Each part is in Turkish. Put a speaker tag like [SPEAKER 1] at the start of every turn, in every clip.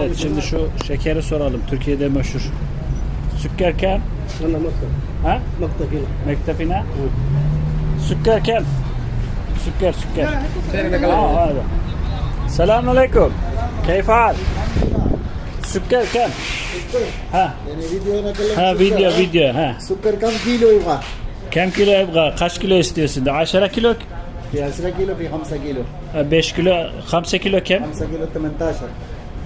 [SPEAKER 1] Evet şimdi şu şekeri soralım. Türkiye'de meşhur. Sükker kem?
[SPEAKER 2] أنا مكتب
[SPEAKER 1] Ha?
[SPEAKER 2] مكتب هنا
[SPEAKER 1] Mektebine? Sükker kem? Sükker sükker. Aa, hadi. Selamun aleyküm. Keyif hal? Sükker kem? Ha.
[SPEAKER 2] يعني فيديو هنا كلام
[SPEAKER 1] Ha video video ha.
[SPEAKER 2] سكر كم كيلو يبغى؟
[SPEAKER 1] Kem kilo ebga? Kaç kilo istiyorsun? De 10 kilo?
[SPEAKER 2] في 10 كيلو في 5 كيلو
[SPEAKER 1] Ha, 5 kilo, 5 kilo kem?
[SPEAKER 2] 5 كيلو 18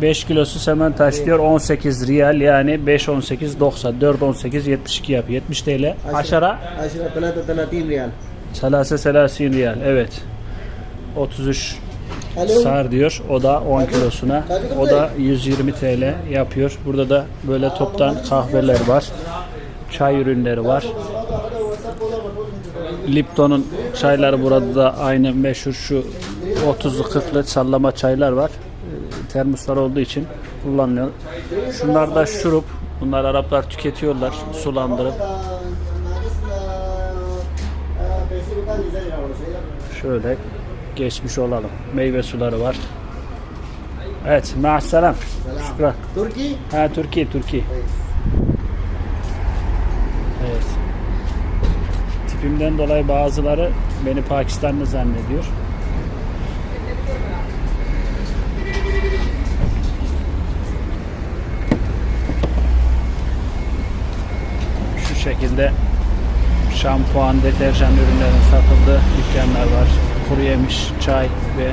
[SPEAKER 1] 5 kilosu semen taş 18 riyal yani 5 18 90 4 18 72 yap 70 TL. Aşara
[SPEAKER 2] Aşra 33 riyal.
[SPEAKER 1] Selase selasin riyal evet. 33
[SPEAKER 2] Alo.
[SPEAKER 1] sar diyor. O da 10 kilosuna. O da 120 TL yapıyor. Burada da böyle toptan kahveler var. Çay ürünleri var. Lipton'un çayları burada da aynı meşhur şu 30'lu 40'lı sallama çaylar var termoslar olduğu için kullanılıyor. Şunlar da şurup. Bunlar Araplar tüketiyorlar sulandırıp. Şöyle geçmiş olalım. Meyve suları var. Evet, maassalam. Şükran.
[SPEAKER 2] Türkiye?
[SPEAKER 1] Ha, Türkiye, Türkiye. Evet. Tipimden dolayı bazıları beni Pakistanlı zannediyor. Şekilde şampuan, deterjan ürünlerin satıldığı dükkanlar var. Kuru yemiş, çay ve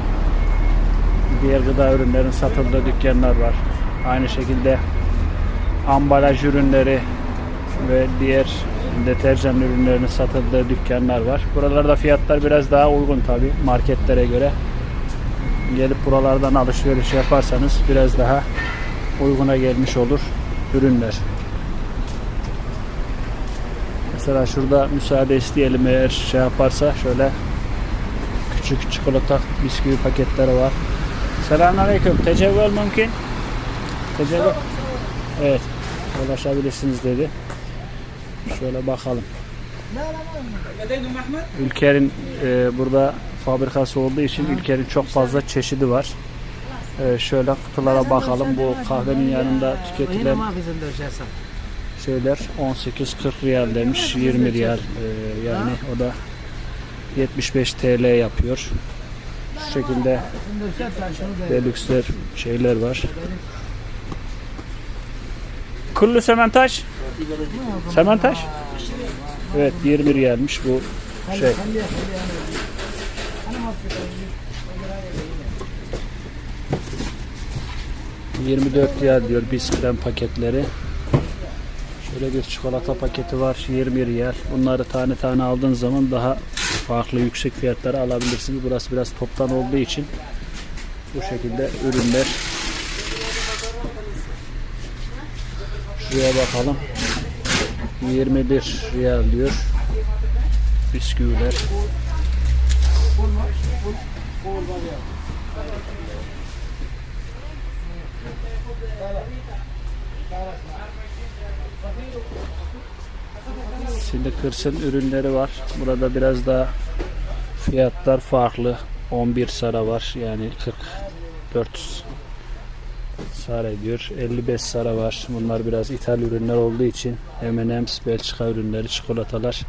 [SPEAKER 1] diğer gıda ürünlerin satıldığı dükkanlar var. Aynı şekilde ambalaj ürünleri ve diğer deterjan ürünlerinin satıldığı dükkanlar var. Buralarda fiyatlar biraz daha uygun tabi marketlere göre. Gelip buralardan alışveriş yaparsanız biraz daha uyguna gelmiş olur ürünler. Mesela şurada müsaade isteyelim eğer şey yaparsa şöyle küçük çikolata bisküvi paketleri var. Selamünaleyküm. Tecevvül mümkün? Tecevvül. Evet. Ulaşabilirsiniz dedi. Şöyle bakalım. Ülker'in e, burada fabrikası olduğu için Ülker'in çok fazla çeşidi var. E, şöyle kutulara bakalım. Bu kahvenin yanında tüketilen şeyler 18-40 riyal demiş 20 riyal e, yani o da 75 TL yapıyor. Şu şekilde deluxe'ler şeyler var. Kullu sementaş sementaş evet 20 riyalmiş bu şey. ...24 lira diyor bisküven paketleri. Şöyle bir çikolata paketi var 20 riyal. Bunları tane tane aldığın zaman daha farklı yüksek fiyatlara alabilirsiniz. Burası biraz toptan olduğu için bu şekilde ürünler. Şuraya bakalım. 21 riyal diyor. Bisküviler. Snickers'ın ürünleri var. Burada biraz daha fiyatlar farklı. 11 sara var. Yani 44 sar ediyor. 55 sara var. Bunlar biraz ithal ürünler olduğu için M&M's, Belçika ürünleri, çikolatalar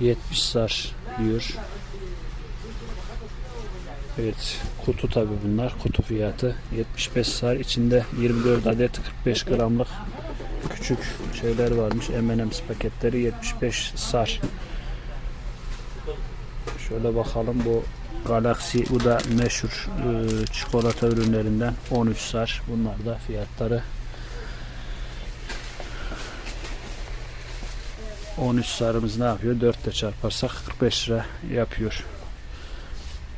[SPEAKER 1] 70 sar diyor. Evet, kutu tabi bunlar. Kutu fiyatı 75 sar. içinde 24 adet 45 gramlık küçük şeyler varmış. M&M's paketleri 75 sar. Şöyle bakalım bu Galaxy bu da meşhur e, çikolata ürünlerinden 13 sar. Bunlar da fiyatları 13 sarımız ne yapıyor? 4 ile çarparsak 45 lira yapıyor.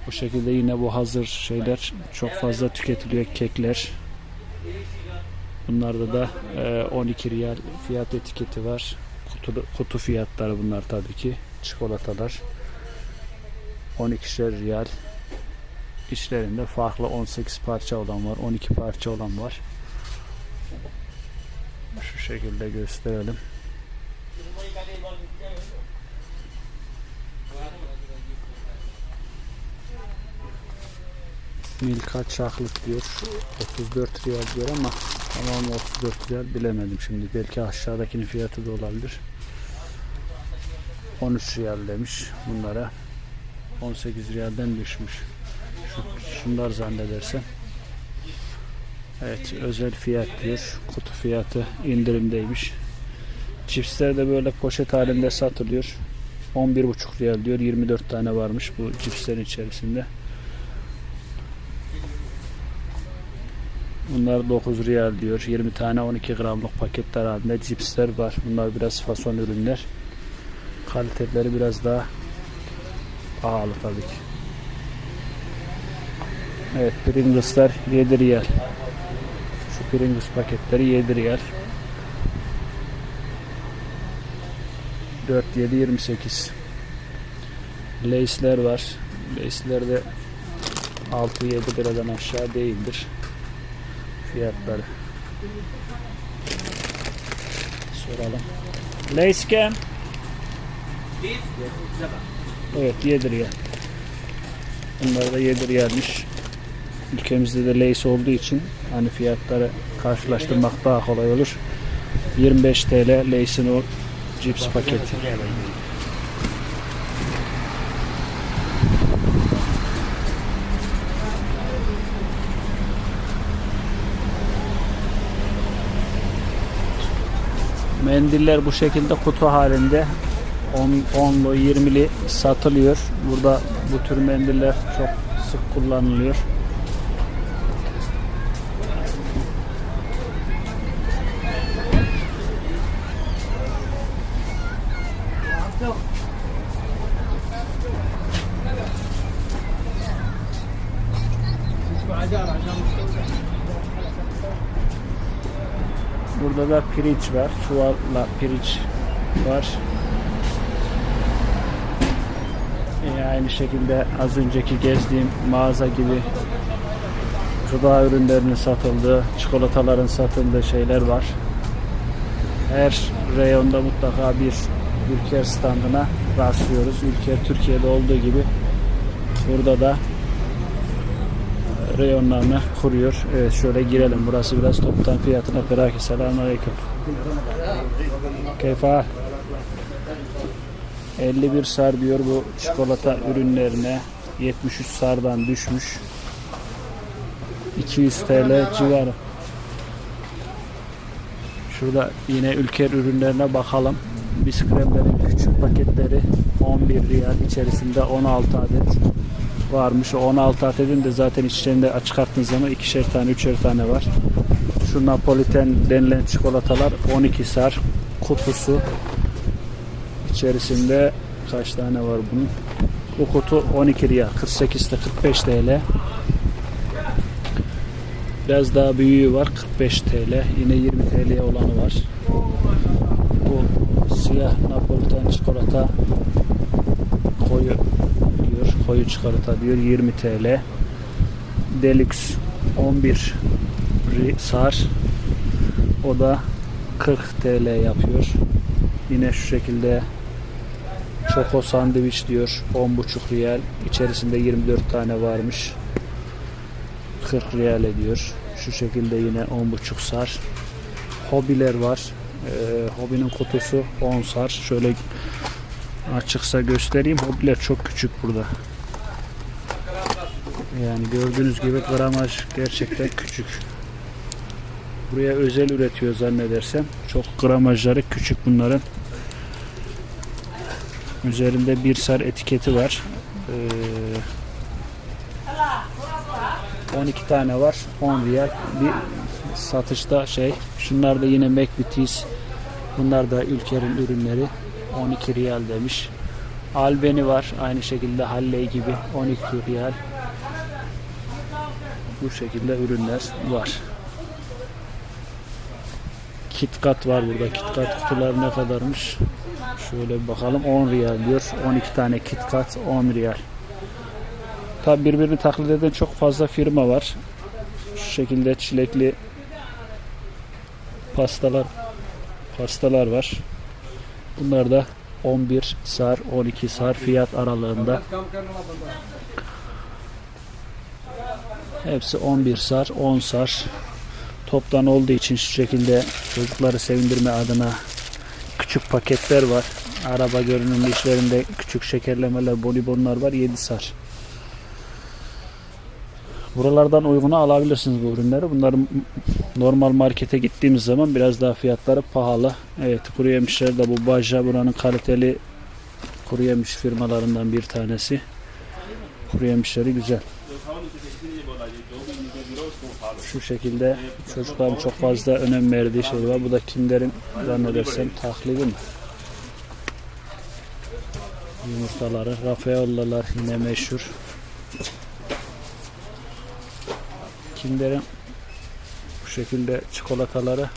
[SPEAKER 1] Bu şekilde yine bu hazır şeyler çok fazla tüketiliyor kekler. Bunlarda da e, 12 riyal fiyat etiketi var. Kutu, kutu fiyatları bunlar tabii ki. Çikolatalar. 12'şer riyal. İçlerinde farklı 18 parça olan var. 12 parça olan var. Şu şekilde gösterelim. Milka çaklık diyor. 34 riyal diyor ama tamam 34 riyal bilemedim şimdi. Belki aşağıdakinin fiyatı da olabilir. 13 riyal demiş bunlara. 18 riyalden düşmüş. Şu, şunlar zannedersem. Evet özel fiyat diyor. Kutu fiyatı indirimdeymiş. Cipsler de böyle poşet halinde satılıyor. 11,5 riyal diyor. 24 tane varmış bu cipslerin içerisinde. Bunlar 9 riyal diyor. 20 tane 12 gramlık paketler halinde cipsler var. Bunlar biraz fason ürünler. Kaliteleri biraz daha pahalı tabii ki. Evet Pringles'lar 7 riyal. Şu Pringles paketleri 7 riyal. 4 7 28. Lace'ler var. Lace'ler de 6 7 liradan aşağı değildir fiyatları. Soralım. Cam. Evet 7 riyal. Bunlar da 7 riyalmiş. Ülkemizde de lace olduğu için hani fiyatları karşılaştırmak daha kolay olur. 25 TL lace'in o cips paketi. Mendiller bu şekilde kutu halinde 10 10'lu 20'li satılıyor. Burada bu tür mendiller çok sık kullanılıyor. Pirinç var. Çuvalla pirinç var. Yine aynı şekilde az önceki gezdiğim mağaza gibi gıda ürünlerinin satıldığı, çikolataların satıldığı şeyler var. Her reyonda mutlaka bir Ülker standına rastlıyoruz. Ülker Türkiye'de olduğu gibi burada da reyonlarını kuruyor. Evet şöyle girelim. Burası biraz toptan fiyatına kıraki. Selamun Aleyküm. Keyfa. 51 sar diyor bu çikolata ürünlerine 73 sardan düşmüş 200 TL civarı şurada yine ülker ürünlerine bakalım biskremlerin küçük paketleri 11 riyal içerisinde 16 adet varmış o 16 adetin de zaten içlerinde çıkarttığınız zaman ikişer tane üçer tane var şu Napoliten denilen çikolatalar 12 sar kutusu içerisinde kaç tane var bunun? Bu kutu 12 riyal, 48 ile 45 TL. Biraz daha büyüğü var 45 TL. Yine 20 TL olanı var. Bu siyah Napolitan çikolata koyu. Koyu çikolata diyor 20 TL. Deluxe 11 ri- sar. O da 40 TL yapıyor. Yine şu şekilde Çoko sandviç diyor 10,5 riyal. İçerisinde 24 tane varmış. 40 riyal ediyor. Şu şekilde yine 10,5 sar. Hobiler var. Ee, hobinin kutusu 10 sar. Şöyle açıksa göstereyim. Hobiler çok küçük burada. Yani gördüğünüz gibi gramaj gerçekten küçük. Buraya özel üretiyor zannedersem. Çok gramajları küçük bunların. Üzerinde bir sar etiketi var. Ee, 12 tane var. 10 riyal. Bir satışta şey. Şunlar da yine McVitie's. Bunlar da ülkenin ürünleri. 12 riyal demiş. Albeni var. Aynı şekilde Halley gibi 12 riyal. Bu şekilde ürünler var. KitKat var burada. KitKat kutuları ne kadarmış? Şöyle bir bakalım 10 riyal diyor. 12 tane KitKat 10 riyal. Tabi birbirini taklit eden çok fazla firma var. Şu şekilde çilekli pastalar pastalar var. Bunlar da 11 sar 12 sar fiyat aralığında. Hepsi 11 sar, 10 sar. Toptan olduğu için şu şekilde çocukları sevindirme adına küçük paketler var. Araba görünümlü işlerinde küçük şekerlemeler, bonibonlar var. 7 sar. Buralardan uyguna alabilirsiniz bu ürünleri. Bunların normal markete gittiğimiz zaman biraz daha fiyatları pahalı. Evet kuru yemişler de bu Baja buranın kaliteli kuru yemiş firmalarından bir tanesi. Kuru yemişleri güzel. Şu şekilde çocukların çok fazla önem verdiği şey var. Bu da Kinder'in zannedersem taklidi mi? Yumurtaları. Rafaellalar yine meşhur. Kinder'in bu şekilde çikolataları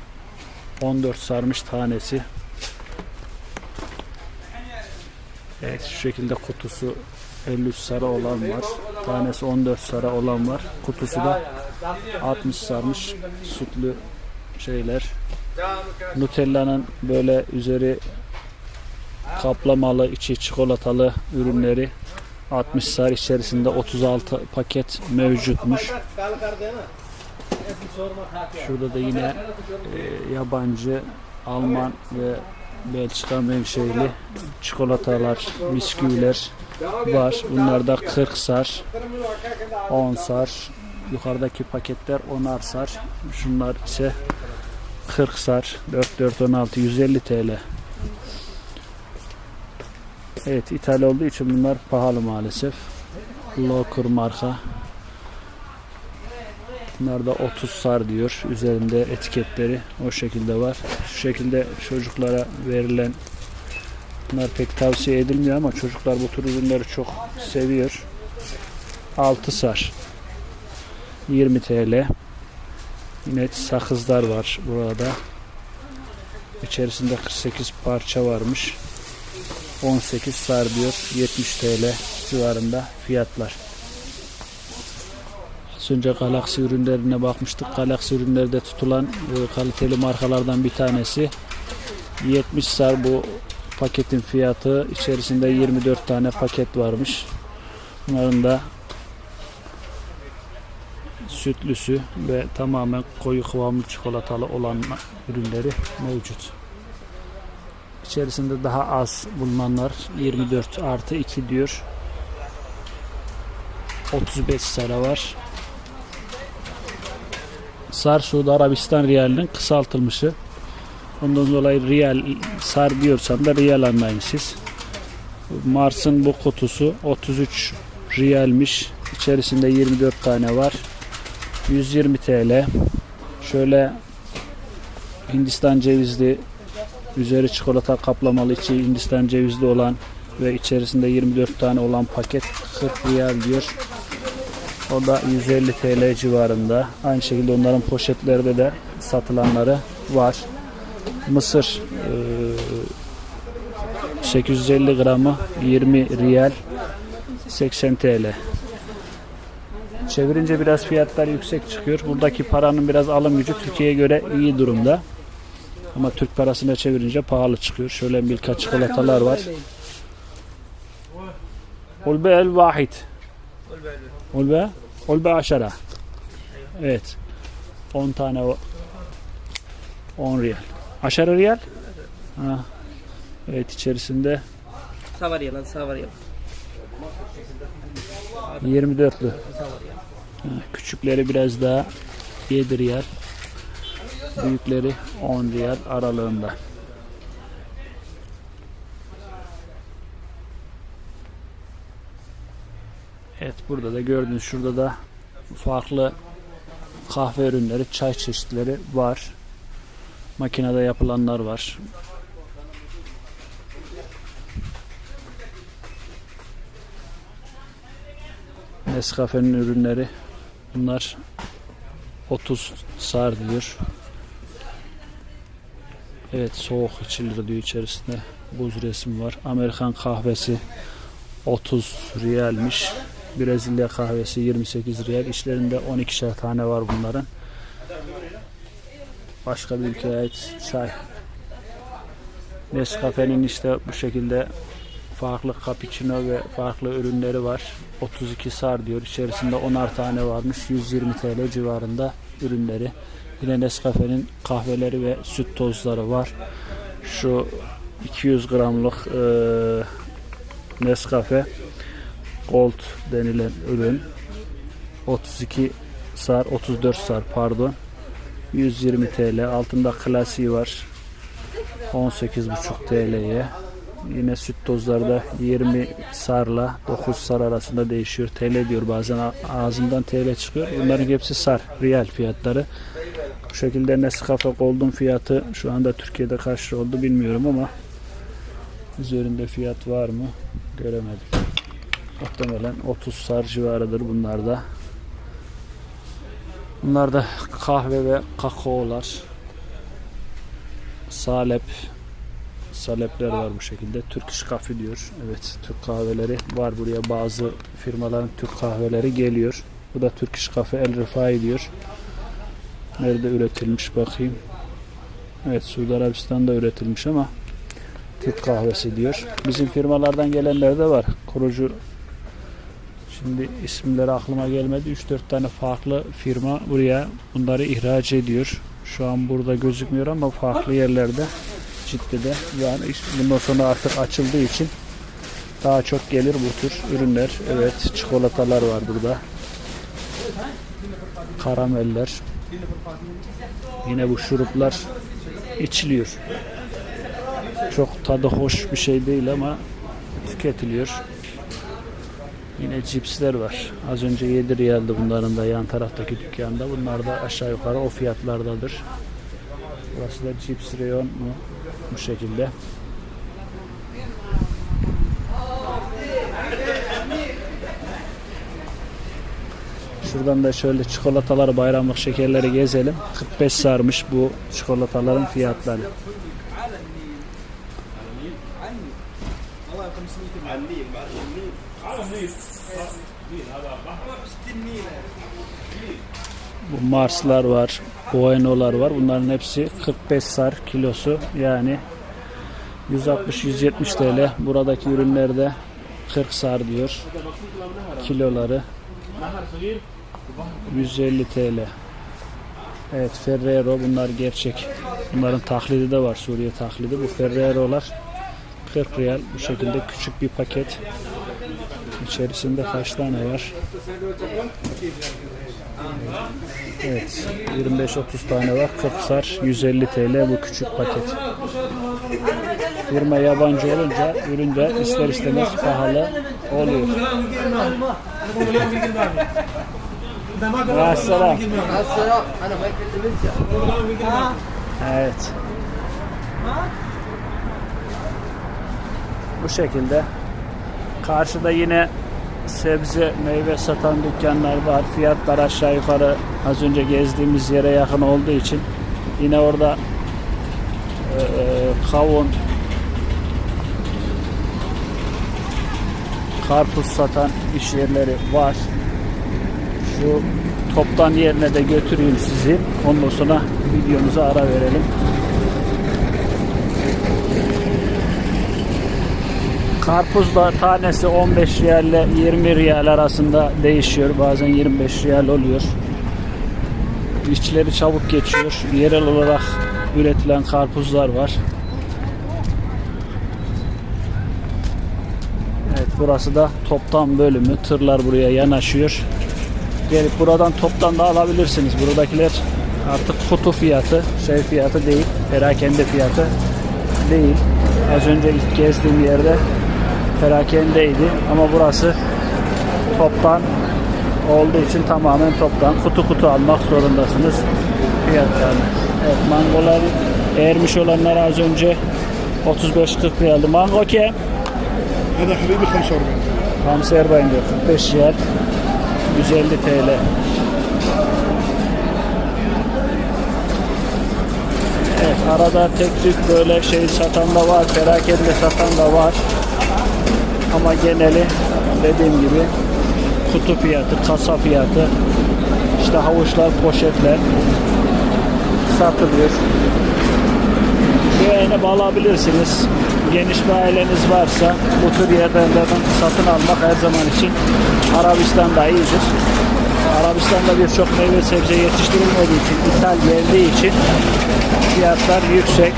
[SPEAKER 1] 14 sarmış tanesi. Evet şu şekilde kutusu 53 sarı olan var. Tanesi 14 sarı olan var. Kutusu da 60 sarmış sütlü şeyler. Nutella'nın böyle üzeri kaplamalı, içi çikolatalı ürünleri 60 sar içerisinde 36 paket mevcutmuş. Şurada da yine e, yabancı, Alman ve Belçika menşeli çikolatalar, bisküviler var. Bunlar da 40 sar, 10 sar. Yukarıdaki paketler 10'ar sar. Şunlar ise 40 sar, 4 4 16 150 TL. Evet, ithal olduğu için bunlar pahalı maalesef. Locker marka. Bunlar da 30 sar diyor. Üzerinde etiketleri o şekilde var. Şu şekilde çocuklara verilen bunlar pek tavsiye edilmiyor ama çocuklar bu tür ürünleri çok seviyor. 6 sar. 20 TL. Yine sakızlar var burada. İçerisinde 48 parça varmış. 18 sar diyor. 70 TL civarında fiyatlar. Az önce Galaxy ürünlerine bakmıştık. Galaxy ürünlerde tutulan e, kaliteli markalardan bir tanesi. 70 sar bu paketin fiyatı. İçerisinde 24 tane paket varmış. Bunların da sütlüsü ve tamamen koyu kıvamlı çikolatalı olan ürünleri mevcut. İçerisinde daha az bulunanlar 24 artı 2 diyor. 35 sara var. Sar Suudi Arabistan riyalinin kısaltılmışı. Ondan dolayı riyal sar diyorsam da riyal anlayın siz. Mars'ın bu kutusu 33 riyalmiş. İçerisinde 24 tane var. 120 TL. Şöyle Hindistan cevizli üzeri çikolata kaplamalı içi Hindistan cevizli olan ve içerisinde 24 tane olan paket 40 riyal diyor. O da 150 TL civarında. Aynı şekilde onların poşetlerde de satılanları var. Mısır e, 850 gramı 20 riyal 80 TL. Çevirince biraz fiyatlar yüksek çıkıyor. Buradaki paranın biraz alım gücü Türkiye'ye göre iyi durumda. Ama Türk parasına çevirince pahalı çıkıyor. Şöyle birkaç çikolatalar var. Ulbe el vahid. Ulbe? Ulbe aşara. Evet. 10 tane o. 10 riyal. Aşara riyal? Ha. Evet içerisinde
[SPEAKER 3] Savar yalan, savar yalan.
[SPEAKER 1] 24'lü. Küçükleri biraz daha 7 riyal. Büyükleri 10 riyal aralığında. Evet burada da gördüğünüz şurada da farklı kahve ürünleri, çay çeşitleri var. Makinede yapılanlar var. Nescafe'nin ürünleri bunlar 30 sar diyor. Evet soğuk içilir diyor içerisinde. Buz resmi var. Amerikan kahvesi 30 riyalmiş. Brezilya kahvesi 28 riyal. İçlerinde 12'şer tane var bunların. Başka bir ülkeye ait çay. Nescafe'nin işte bu şekilde farklı cappuccino ve farklı ürünleri var. 32 sar diyor. İçerisinde 10'ar tane varmış. 120 TL civarında ürünleri. Yine Nescafe'nin kahveleri ve süt tozları var. Şu 200 gramlık e, Nescafe Gold denilen ürün 32 sar 34 sar pardon 120 TL altında klasiği var 18,5 TL'ye yine süt tozları da 20 sarla 9 sar arasında değişiyor. TL diyor bazen. A- ağzımdan TL çıkıyor. Bunların hepsi sar riyal fiyatları. Bu şekilde Nescafe Gold'un fiyatı şu anda Türkiye'de kaç lira oldu bilmiyorum ama üzerinde fiyat var mı göremedim. Muhtemelen 30 sar civarıdır bunlar da bunlar da kahve ve kakaolar. Salep salepler var bu şekilde. Türk iş kahve diyor. Evet Türk kahveleri var buraya. Bazı firmaların Türk kahveleri geliyor. Bu da Türk iş kahve El Rifai diyor. Nerede üretilmiş bakayım. Evet Suudi Arabistan'da üretilmiş ama Türk kahvesi diyor. Bizim firmalardan gelenler de var. Kurucu Şimdi isimleri aklıma gelmedi. 3-4 tane farklı firma buraya bunları ihraç ediyor. Şu an burada gözükmüyor ama farklı yerlerde Cidde'de yani bundan sonra artık açıldığı için daha çok gelir bu tür ürünler. Evet çikolatalar var burada. Karameller. Yine bu şuruplar içiliyor. Çok tadı hoş bir şey değil ama tüketiliyor. Yine cipsler var. Az önce 7 riyaldi bunların da yan taraftaki dükkanda. Bunlar da aşağı yukarı o fiyatlardadır. Burası da cips reyon mu? Bu şekilde. Şuradan da şöyle çikolatalar, bayramlık şekerleri gezelim. 45 sarmış bu çikolataların fiyatları. Bu Marslar var, Bueno'lar var. Bunların hepsi 45 sar kilosu. Yani 160-170 TL. Buradaki ürünlerde 40 sar diyor. Kiloları 150 TL. Evet Ferrero bunlar gerçek. Bunların taklidi de var Suriye taklidi. Bu Ferrero'lar 40 riyal bu şekilde küçük bir paket. İçerisinde kaç tane var? Evet 25-30 tane var. 40 sar 150 TL bu küçük paket. Firma yabancı olunca ürün de ister istemez pahalı oluyor. Selam. Evet. Bu şekilde. Karşıda yine sebze, meyve satan dükkanlar var. Fiyatlar aşağı yukarı az önce gezdiğimiz yere yakın olduğu için yine orada eee, kavun, karpuz satan iş yerleri var. Şu toptan yerine de götüreyim sizi. Ondan sonra videomuza ara verelim. Karpuz da tanesi 15 riyal ile 20 riyal arasında değişiyor. Bazen 25 riyal oluyor. İçleri çabuk geçiyor. Yerel olarak üretilen karpuzlar var. Evet burası da toptan bölümü. Tırlar buraya yanaşıyor. Gelip buradan toptan da alabilirsiniz. Buradakiler artık kutu fiyatı, şey fiyatı değil, perakende fiyatı değil. Az önce ilk gezdiğim yerde perakendeydi ama burası toptan olduğu için tamamen toptan kutu kutu almak zorundasınız fiyatlarını. Evet mangolar ermiş olanlar az önce 35-40 liraydı. Mango ki?
[SPEAKER 4] Hadi habibi 45
[SPEAKER 1] Hamsi diyor. 45 yer. 150 TL. Evet arada tek tük böyle şey satan da var. Perakende satan da var. Ama geneli dediğim gibi kutu fiyatı, kasa fiyatı, işte havuçlar, poşetler satılıyor. Güvene alabilirsiniz. geniş bir aileniz varsa bu tür yerlerden satın almak her zaman için Arabistan'da iyidir. Arabistan'da birçok meyve sebze yetiştirilmediği için, ithal geldiği için fiyatlar yüksek.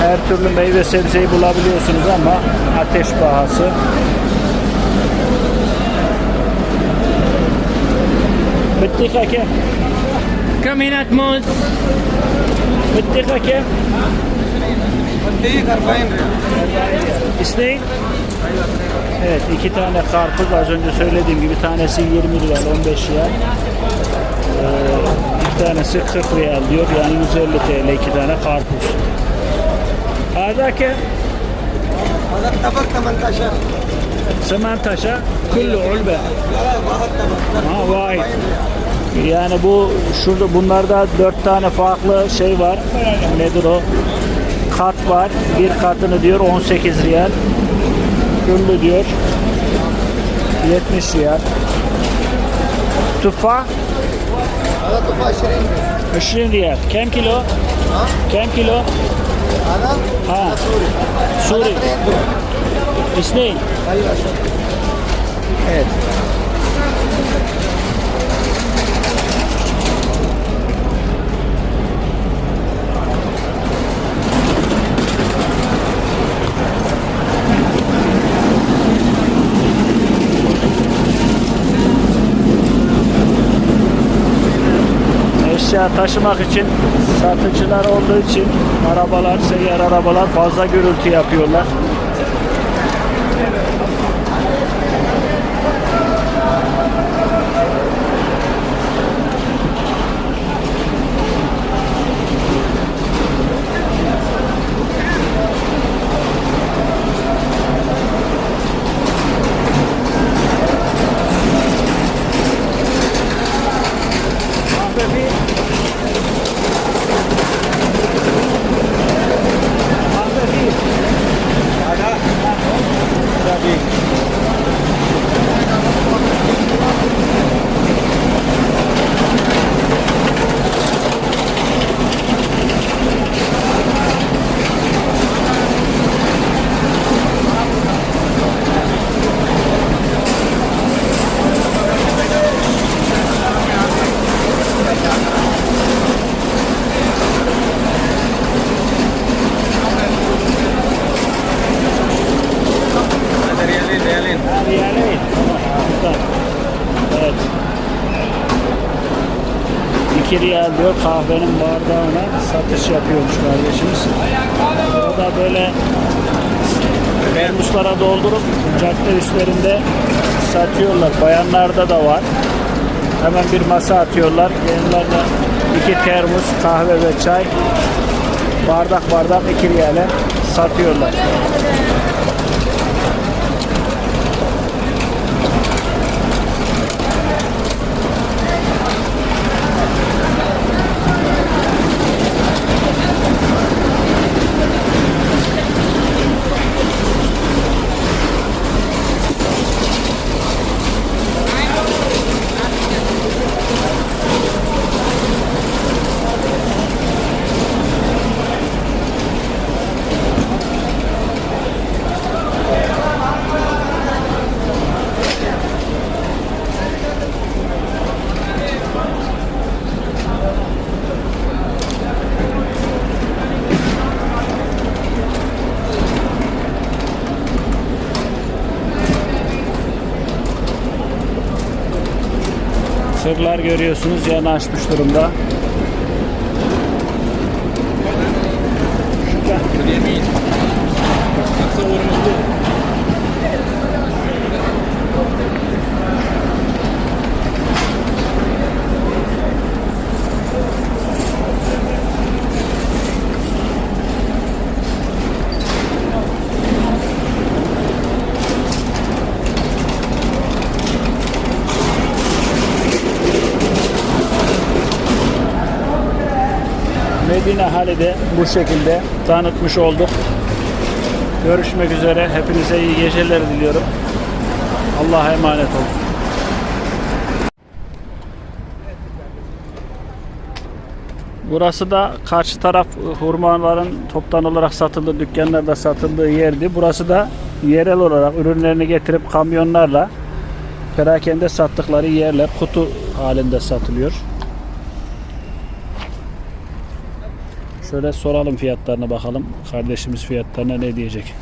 [SPEAKER 1] Her türlü meyve sebzeyi bulabiliyorsunuz ama ateş pahası. Bittika kem?
[SPEAKER 3] Kam hinak muz?
[SPEAKER 1] Bittika kem?
[SPEAKER 3] Bittika 40
[SPEAKER 1] Evet iki tane karpuz az önce söylediğim gibi tanesi 20 riyal 15 riyal. Ee, iki tanesi 40 riyal diyor yani 150 TL iki tane karpuz. هذا كم؟
[SPEAKER 2] هذا الطبق 18
[SPEAKER 1] Semantaşa kullu ulbe. Ha vay. Yani bu şurada bunlarda dört tane farklı şey var. Nedir o? Kat var. Bir katını diyor 18 riyal. Rulo diyor. 70 riyal. Tufa?
[SPEAKER 2] Ana tufa 20 riyal.
[SPEAKER 1] 20 riyal. Kem kilo? Ha? Kem kilo?
[SPEAKER 2] Ana?
[SPEAKER 1] Ha. Suri. Suri.
[SPEAKER 2] İsmail.
[SPEAKER 1] Evet. Eşya taşımak için satıcılar olduğu için arabalar, seyyar arabalar fazla gürültü yapıyorlar. Yani güzel. Evet. 2 riyal diyor kahvenin bardağına satış yapıyormuş kardeşimiz. Burada böyle termoslara doldurup cadde üstlerinde satıyorlar. Bayanlarda da var. Hemen bir masa atıyorlar. Yanlarına iki termos kahve ve çay bardak bardak 2 riyale satıyorlar. Görüyorsunuz yanı açmış durumda. Medine hali de bu şekilde tanıtmış olduk. Görüşmek üzere. Hepinize iyi geceler diliyorum. Allah'a emanet olun. Burası da karşı taraf hurmaların toptan olarak satıldığı dükkanlarda satıldığı yerdi. Burası da yerel olarak ürünlerini getirip kamyonlarla perakende sattıkları yerler kutu halinde satılıyor. Şöyle soralım fiyatlarına bakalım. Kardeşimiz fiyatlarına ne diyecek?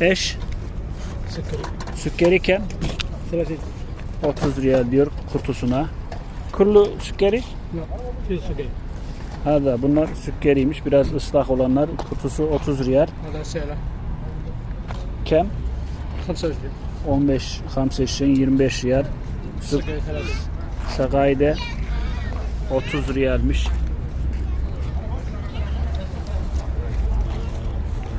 [SPEAKER 1] Eş sükkeriken 30 riyal diyor kurtusuna. Kırlı sükkeri? Ha da bunlar sükkeriymiş. Biraz ıslak olanlar kutusu 30 riyal. Kem? 15 hamseşin 25 riyal. Sakayde 30 riyalmiş.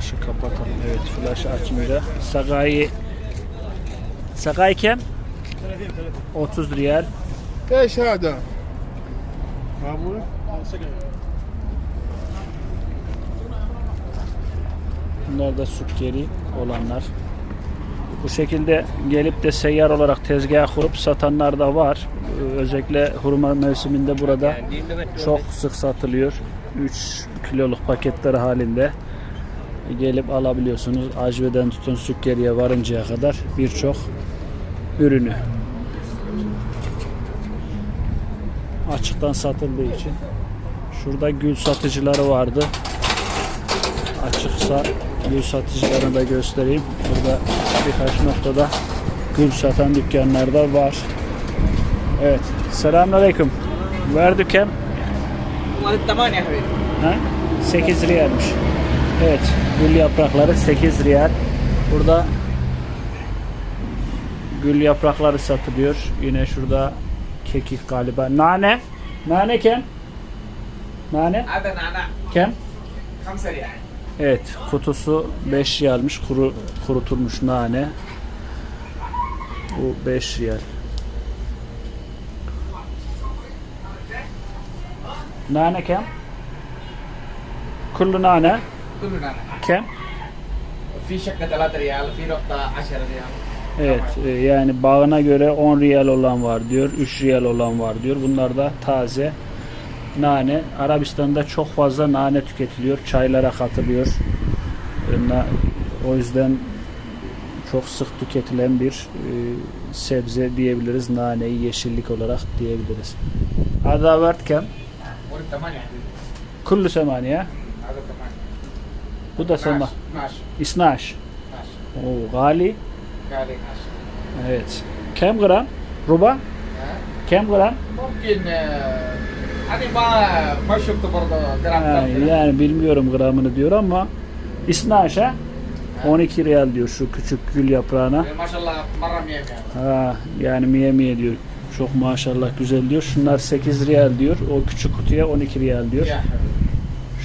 [SPEAKER 1] Şu kapatalım. Evet, flaşı açınca. Sakay'ı Sakay kem? 30 riyal.
[SPEAKER 4] ايش هذا؟ معمولة؟
[SPEAKER 1] Bunlar da sükkeri olanlar. Bu şekilde gelip de seyyar olarak tezgah kurup satanlar da var. Özellikle hurma mevsiminde burada çok sık satılıyor. 3 kiloluk paketler halinde gelip alabiliyorsunuz. Acveden tutun sükkeriye varıncaya kadar birçok ürünü. Açıktan satıldığı için. Şurada gül satıcıları vardı. Açıksa gül satıcılarını da göstereyim. Burada birkaç noktada gül satan dükkanlar da var. Evet. Selamünaleyküm.
[SPEAKER 3] Where do
[SPEAKER 1] cam? 8 riyalmiş. Evet. Gül yaprakları 8 riyal. Burada gül yaprakları satılıyor. Yine şurada kekik galiba. Nane. Nane kem? Nane? Kem? Evet. Kutusu 5 riyalmış. Kuru, kurutulmuş nane. Bu 5 riyal. Nane kem? Kullu nane
[SPEAKER 3] كله نعناع
[SPEAKER 1] kem?
[SPEAKER 3] في شكة 3 ريال في نقطة 10 ريال
[SPEAKER 1] Evet e, yani bağına göre 10 riyal olan var diyor, 3 riyal olan var diyor. Bunlar da taze nane. Arabistan'da çok fazla nane tüketiliyor. Çaylara katılıyor. E, na- O yüzden çok sık tüketilen bir e, sebze diyebiliriz. Naneyi yeşillik olarak diyebiliriz. Adavert kem?
[SPEAKER 3] قول 8 يا حبيبي
[SPEAKER 1] Kullu semaniye.
[SPEAKER 3] هذا 8
[SPEAKER 1] Bu da sema.
[SPEAKER 3] 12
[SPEAKER 1] İsnaş.
[SPEAKER 3] 12
[SPEAKER 1] Oo, gali.
[SPEAKER 3] قال 12
[SPEAKER 1] Evet. Kem gram? Ruba?
[SPEAKER 3] ها؟
[SPEAKER 1] Kem gram?
[SPEAKER 3] ممكن آه، هذه ما ما شفت برضه جرام
[SPEAKER 1] Ha,
[SPEAKER 3] كم
[SPEAKER 1] yani bilmiyorum gramını diyor ama İsnaş'a 12 riyal diyor şu küçük gül yaprağına.
[SPEAKER 3] ما شاء الله مرة 100 يعني
[SPEAKER 1] Ha, yani miye miye diyor. Çok maşallah güzel diyor. Şunlar 8 riyal diyor. O küçük kutuya 12 riyal diyor.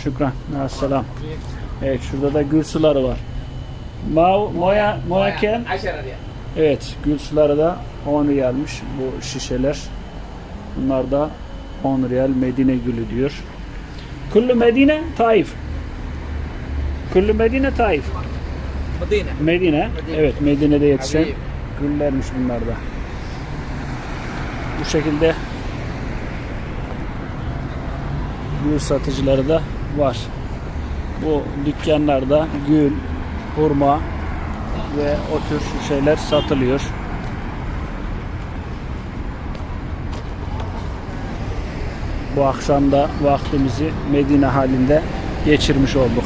[SPEAKER 1] Şükran. Selam. Evet şurada da gül suları var. Ma moya
[SPEAKER 3] moyaken
[SPEAKER 1] Evet gül suları da 10 riyalmiş bu şişeler. Bunlar da 10 riyal Medine gülü diyor. Kullu Medine Taif. Kullu Medine Taif.
[SPEAKER 3] Medine.
[SPEAKER 1] Medine. Evet Medine'de yetişen güllermiş bunlar da. Bu şekilde gül satıcıları da var. Bu dükkanlarda gül, hurma ve o tür şeyler satılıyor. Bu akşam da vaktimizi Medine halinde geçirmiş olduk.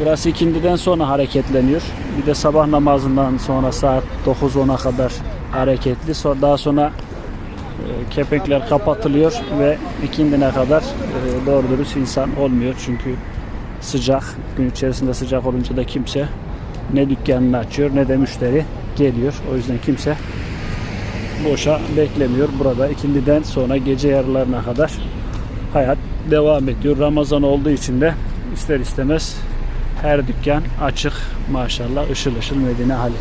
[SPEAKER 1] Burası ikindiden sonra hareketleniyor. Bir de sabah namazından sonra saat 9-10'a kadar hareketli. Sonra daha sonra e, kepenkler kapatılıyor ve ikindine kadar e, doğru dürüst insan olmuyor. Çünkü sıcak. Gün içerisinde sıcak olunca da kimse ne dükkanını açıyor ne de müşteri geliyor. O yüzden kimse boşa beklemiyor. Burada ikindiden sonra gece yarılarına kadar hayat devam ediyor. Ramazan olduğu için de ister istemez her dükkan açık maşallah ışıl ışıl Medine hali.